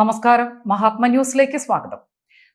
നമസ്കാരം. മഹാത്മ ന്യൂസിലേക്ക് സ്വാഗതം.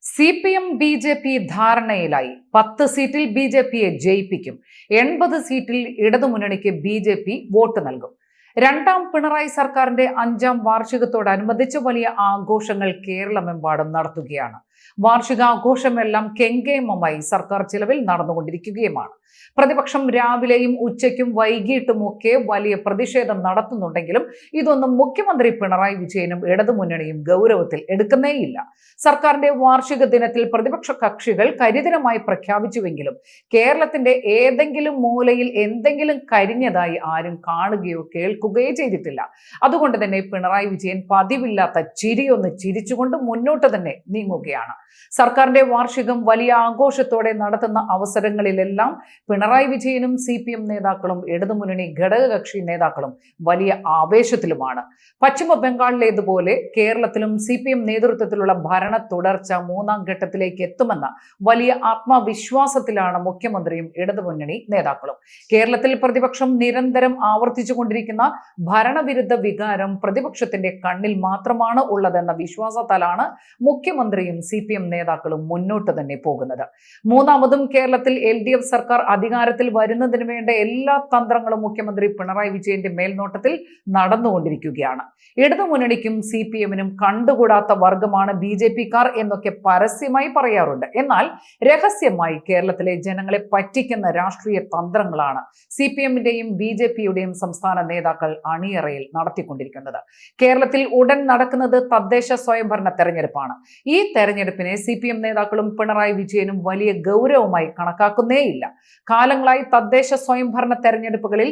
C P M B J P ധാരണയിലായി പത്ത് സീറ്റിൽ ബി ജെ പിയെ ജയിപ്പിക്കും. എൺപത് സീറ്റിൽ ഇടതുമുന്നണിക്ക് ബി ജെ പി വോട്ട് നൽകും. രണ്ടാം പിണറായി സർക്കാരിന്റെ അഞ്ചാം വാർഷികത്തോടനുബന്ധിച്ച് വലിയ ആഘോഷങ്ങൾ കേരളമെമ്പാടും നടത്തുകയാണ്. വാർഷികാഘോഷമെല്ലാം കെങ്കേമമായി സർക്കാർ ചിലവിൽ നടന്നുകൊണ്ടിരിക്കുകയുമാണ്. പ്രതിപക്ഷം രാവിലെയും ഉച്ചയ്ക്കും വൈകിട്ടുമൊക്കെ വലിയ പ്രതിഷേധം നടത്തുന്നുണ്ടെങ്കിലും ഇതൊന്നും മുഖ്യമന്ത്രി പിണറായി വിജയനും ഇടതുമുന്നണിയും ഗൗരവത്തിൽ എടുക്കുന്നേയില്ല. സർക്കാരിന്റെ വാർഷിക ദിനത്തിൽ പ്രതിപക്ഷ കക്ഷികൾ കരിദിനമായി പ്രഖ്യാപിച്ചുവെങ്കിലും കേരളത്തിന്റെ ഏതെങ്കിലും മൂലയിൽ എന്തെങ്കിലും കരിഞ്ഞതായി ആരും കാണുകയോ കേൾക്കുകയോ ചെയ്തിട്ടില്ല. അതുകൊണ്ട് തന്നെ പിണറായി വിജയൻ പതിവില്ലാത്ത ചിരിയൊന്ന് ചിരിച്ചുകൊണ്ട് മുന്നോട്ട് തന്നെ നീങ്ങുകയാണ്. സർക്കാരിന്റെ വാർഷികം വലിയ ആഘോഷത്തോടെ നടത്തുന്ന അവസരങ്ങളിലെല്ലാം പിണറായി വിജയനും സി പി എം നേതാക്കളും ഇടതുമുന്നണി ഘടകകക്ഷി നേതാക്കളും വലിയ ആവേശത്തിലുമാണ്. പശ്ചിമ ബംഗാളിലേതുപോലെ കേരളത്തിലും സി പി എം നേതൃത്വത്തിലുള്ള ഭരണ തുടർച്ച മൂന്നാം ഘട്ടത്തിലേക്ക് എത്തുമെന്ന വലിയ ആത്മവിശ്വാസത്തിലാണ് മുഖ്യമന്ത്രിയും ഇടതുമുന്നണി നേതാക്കളും. കേരളത്തിൽ പ്രതിപക്ഷം നിരന്തരം ആവർത്തിച്ചുകൊണ്ടിരിക്കുന്ന ഭരണവിരുദ്ധ വികാരം പ്രതിപക്ഷത്തിന്റെ കണ്ണിൽ മാത്രമാണ് ഉള്ളതെന്ന വിശ്വാസത്താലാണ് മുഖ്യമന്ത്രിയും സി പി എം നേതാക്കളും മുന്നോട്ട് തന്നെ പോകുന്നത്. മൂന്നാമതും കേരളത്തിൽ എൽ ഡി എഫ് സർക്കാർ അധികാരത്തിൽ വരുന്നതിന് വേണ്ട എല്ലാ തന്ത്രങ്ങളും മുഖ്യമന്ത്രി പിണറായി വിജയന്റെ മേൽനോട്ടത്തിൽ നടന്നുകൊണ്ടിരിക്കുകയാണ്. ഇടതുമുന്നണിക്കും സി പി എമ്മിനും കണ്ടുകൂടാത്ത വർഗമാണ് ബി ജെ പിക്കാർ എന്നൊക്കെ പരസ്യമായി പറയാറുണ്ട്. എന്നാൽ രഹസ്യമായി കേരളത്തിലെ ജനങ്ങളെ പറ്റിക്കുന്ന രാഷ്ട്രീയ തന്ത്രങ്ങളാണ് സി പി എമ്മിന്റെയും ബി ജെ പിയുടെയും സംസ്ഥാന നേതാക്കൾ അണിയറയിൽ നടത്തിക്കൊണ്ടിരിക്കുന്നത്. കേരളത്തിൽ ഉടൻ നടക്കുന്നത് തദ്ദേശ സ്വയംഭരണ തെരഞ്ഞെടുപ്പാണ്. ഈ തെരഞ്ഞെടുപ്പിനെ സി പി എം നേതാക്കളും പിണറായി വിജയനും വലിയ ഗൗരവമായി കണക്കാക്കുന്നേയില്ല. കാലങ്ങളായി തദ്ദേശ സ്വയംഭരണ തെരഞ്ഞെടുപ്പുകളിൽ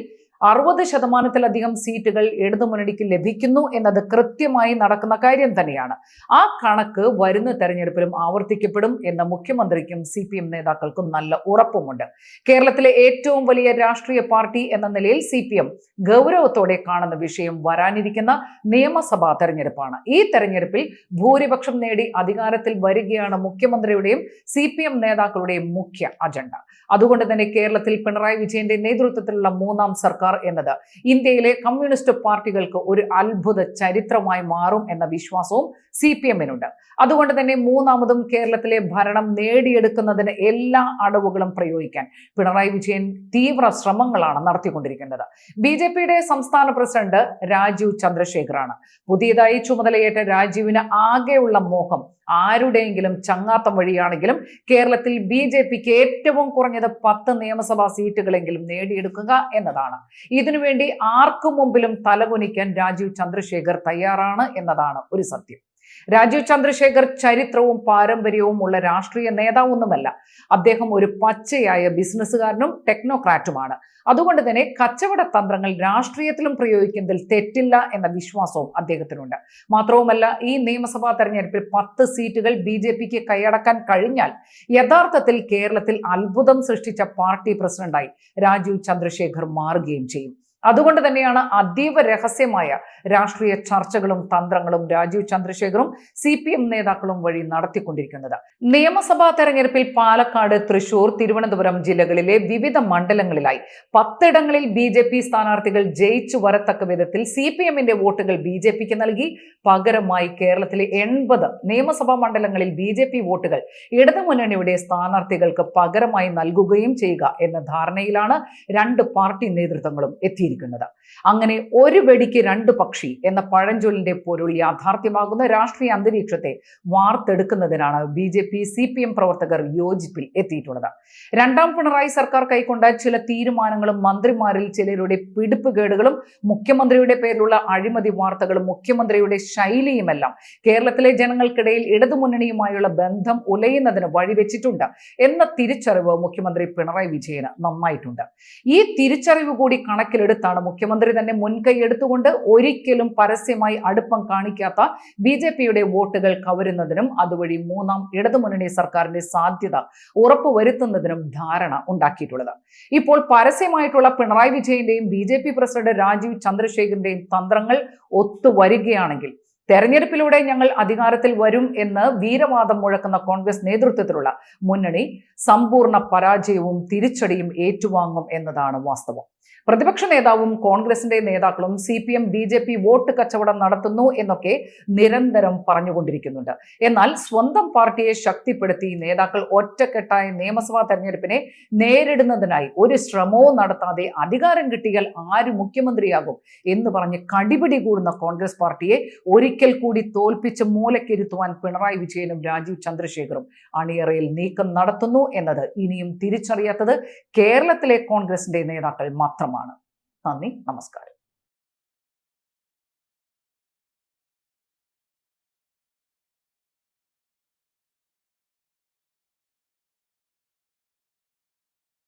അറുപത് ശതമാനത്തിലധികം സീറ്റുകൾ ഇടതുമുന്നണിക്ക് ലഭിക്കുന്നു എന്നത് കൃത്യമായി നടക്കുന്ന കാര്യം തന്നെയാണ്. ആ കണക്ക് വരുന്ന തെരഞ്ഞെടുപ്പിലും ആവർത്തിക്കപ്പെടും എന്ന മുഖ്യമന്ത്രിക്കും സി പി എം നേതാക്കൾക്കും നല്ല ഉറപ്പുമുണ്ട്. കേരളത്തിലെ ഏറ്റവും വലിയ രാഷ്ട്രീയ പാർട്ടി എന്ന നിലയിൽ സി പി എം ഗൗരവത്തോടെ കാണുന്ന വിഷയം വരാനിരിക്കുന്ന നിയമസഭാ തെരഞ്ഞെടുപ്പാണ്. ഈ തെരഞ്ഞെടുപ്പിൽ ഭൂരിപക്ഷം നേടി അധികാരത്തിൽ വരികയാണ് മുഖ്യമന്ത്രിയുടെയും സി പി എം നേതാക്കളുടെയും മുഖ്യ അജണ്ട. അതുകൊണ്ട് തന്നെ കേരളത്തിൽ പിണറായി വിജയന്റെ നേതൃത്വത്തിലുള്ള മൂന്നാം സർക്കാർ എന്നത്. ഇന്ത്യയിലെ കമ്മ്യൂണിസ്റ്റ് പാർട്ടികൾക്ക് ഒരു അത്ഭുത ചരിത്രമായി മാറും എന്ന വിശ്വാസവും സി പി എമ്മിനുണ്ട്. അതുകൊണ്ട് തന്നെ മൂന്നാമതും കേരളത്തിലെ ഭരണം നേടിയെടുക്കുന്നതിന് എല്ലാ അടവുകളും പ്രയോഗിക്കാൻ പിണറായി വിജയൻ തീവ്ര ശ്രമങ്ങളാണ് നടത്തിക്കൊണ്ടിരിക്കുന്നത്. ബി ജെ പിയുടെ സംസ്ഥാന പ്രസിഡന്റ് രാജീവ് ചന്ദ്രശേഖറാണ്. പുതിയതായി ചുമതലയേറ്റ രാജീവിന് ആകെയുള്ള മോഹം ആരുടെയെങ്കിലും ചങ്ങാത്തം വഴിയാണെങ്കിലും കേരളത്തിൽ ബി ജെ പിക്ക് ഏറ്റവും കുറഞ്ഞത് പത്ത് നിയമസഭാ സീറ്റുകളെങ്കിലും നേടിയെടുക്കുക എന്നതാണ്. ഇതിനുവേണ്ടി ആർക്കു മുമ്പിലും തലകുനിക്കാൻ രാജീവ് ചന്ദ്രശേഖർ തയ്യാറാണ് എന്നതാണ് ഒരു സത്യം. രാജീവ് ചന്ദ്രശേഖർ ചരിത്രവും പാരമ്പര്യവും ഉള്ള രാഷ്ട്രീയ നേതാവൊന്നുമല്ല. അദ്ദേഹം ഒരു പച്ചയായ ബിസിനസ്സുകാരനും ടെക്നോക്രാറ്റുമാണ്. അതുകൊണ്ട് തന്നെ കച്ചവട തന്ത്രങ്ങൾ രാഷ്ട്രീയത്തിലും പ്രയോഗിക്കുന്നതിൽ തെറ്റില്ല എന്ന വിശ്വാസവും അദ്ദേഹത്തിനുണ്ട്. മാത്രവുമല്ല ഈ നിയമസഭാ തെരഞ്ഞെടുപ്പിൽ പത്ത് സീറ്റുകൾ ബി ജെ പിക്ക് കൈയടക്കാൻ കഴിഞ്ഞാൽ യഥാർത്ഥത്തിൽ കേരളത്തിൽ അത്ഭുതം സൃഷ്ടിച്ച പാർട്ടി പ്രസിഡന്റായി രാജീവ് ചന്ദ്രശേഖർ മാറുകയും ചെയ്യും. അതുകൊണ്ട് തന്നെയാണ് അതീവ രഹസ്യമായ രാഷ്ട്രീയ ചർച്ചകളും തന്ത്രങ്ങളും രാജീവ് ചന്ദ്രശേഖറും സി പി എം നേതാക്കളും വഴി നടത്തിക്കൊണ്ടിരിക്കുന്നത്. നിയമസഭാ തെരഞ്ഞെടുപ്പിൽ പാലക്കാട് തൃശൂർ തിരുവനന്തപുരം ജില്ലകളിലെ വിവിധ മണ്ഡലങ്ങളിലായി പത്തിടങ്ങളിൽ ബി ജെ പി സ്ഥാനാർത്ഥികൾ ജയിച്ചു വരത്തക്ക വിധത്തിൽ സി പി എമ്മിന്റെ വോട്ടുകൾ ബി ജെ പിക്ക് നൽകി. പകരമായി കേരളത്തിലെ എൺപത് നിയമസഭാ മണ്ഡലങ്ങളിൽ ബി ജെ പി വോട്ടുകൾ ഇടതുമുന്നണിയുടെ സ്ഥാനാർത്ഥികൾക്ക് പകരമായി നൽകുകയും ചെയ്യുക എന്ന ധാരണയിലാണ് രണ്ട് പാർട്ടി നേതൃത്വങ്ങളും എത്തിയിരിക്കുന്നത്. അങ്ങനെ ഒരു വെടിക്ക് രണ്ട് പക്ഷി എന്ന പഴഞ്ചൊല്ലിന്റെ പൊരുൾ യാഥാർത്ഥ്യമാകുന്ന രാഷ്ട്രീയ അന്തരീക്ഷത്തെ വാർത്തെടുക്കുന്നതിനാണ് B J P C P M പ്രവർത്തകർ യോജിപ്പിൽ എത്തിയിട്ടുള്ളത്. രണ്ടാം പിണറായി സർക്കാർ കൈക്കൊണ്ട ചില തീരുമാനങ്ങളും മന്ത്രിമാരിൽ ചിലരുടെ പിടിപ്പുകേടുകളും മുഖ്യമന്ത്രിയുടെ പേരിലുള്ള അഴിമതി വാർത്തകളും മുഖ്യമന്ത്രിയുടെ ശൈലിയുമെല്ലാം കേരളത്തിലെ ജനങ്ങൾക്കിടയിൽ ഇടതുമുന്നണിയുമായുള്ള ബന്ധം ഉലയുന്നതിന് വഴിവെച്ചിട്ടുണ്ട് എന്ന തിരിച്ചറിവ് മുഖ്യമന്ത്രി പിണറായി വിജയന് നന്നായിട്ടുണ്ട്. ഈ തിരിച്ചറിവ് കൂടി കണക്കിലെടുത്താണ് മുഖ്യമന്ത്രി തന്നെ മുൻകൈ എടുത്തുകൊണ്ട് ഒരിക്കലും പരസ്യമായി അടുപ്പം കാണിക്കാത്ത ബി ജെ പിയുടെ വോട്ടുകൾ കവരുന്നതിനും അതുവഴി മൂന്നാം ഇടതുമുന്നണി സർക്കാരിന്റെ സാധ്യത ഉറപ്പുവരുത്തുന്നതിനും ധാരണ ഉണ്ടാക്കിയിട്ടുള്ളത്. ഇപ്പോൾ പരസ്യമായിട്ടുള്ള Pinarayi വിജയന്റെയും B J P president Rajeev ചന്ദ്രശേഖരന്റെയും തന്ത്രങ്ങൾ ഒത്തുവരികയാണെങ്കിൽ തെരഞ്ഞെടുപ്പിലൂടെ ഞങ്ങൾ അധികാരത്തിൽ വരും എന്ന് വീരവാദം മുഴക്കുന്ന കോൺഗ്രസ് നേതൃത്വത്തിലുള്ള മുന്നണി സമ്പൂർണ പരാജയവും തിരിച്ചടിയും ഏറ്റുവാങ്ങും എന്നതാണ് വാസ്തവം. പ്രതിപക്ഷ നേതാവും കോൺഗ്രസിന്റെ നേതാക്കളും C P M B J P vote കച്ചവടം നടത്തുന്നു എന്നൊക്കെ നിരന്തരം പറഞ്ഞുകൊണ്ടിരിക്കുന്നുണ്ട്. എന്നാൽ സ്വന്തം പാർട്ടിയെ ശക്തിപ്പെടുത്തി നേതാക്കൾ ഒറ്റക്കെട്ടായ നിയമസഭാ തെരഞ്ഞെടുപ്പിനെ നേരിടുന്നതിനായി ഒരു ശ്രമവും നടത്താതെ അധികാരം കിട്ടിയാൽ ആര് മുഖ്യമന്ത്രിയാകും എന്ന് പറഞ്ഞ് കടിപിടി കൂടുന്ന കോൺഗ്രസ് പാർട്ടിയെ ഒരിക്കൽ കൂടി തോൽപ്പിച്ച് മൂലക്കിരുത്തുവാൻ പിണറായി വിജയനും രാജീവ് ചന്ദ്രശേഖറും അണിയറയിൽ നീക്കം നടത്തുന്നു എന്നത് ഇനിയും തിരിച്ചറിയാത്തത് കേരളത്തിലെ കോൺഗ്രസിന്റെ നേതാക്കൾ മാത്രമാണ് നന്ദി നമസ്കാരം.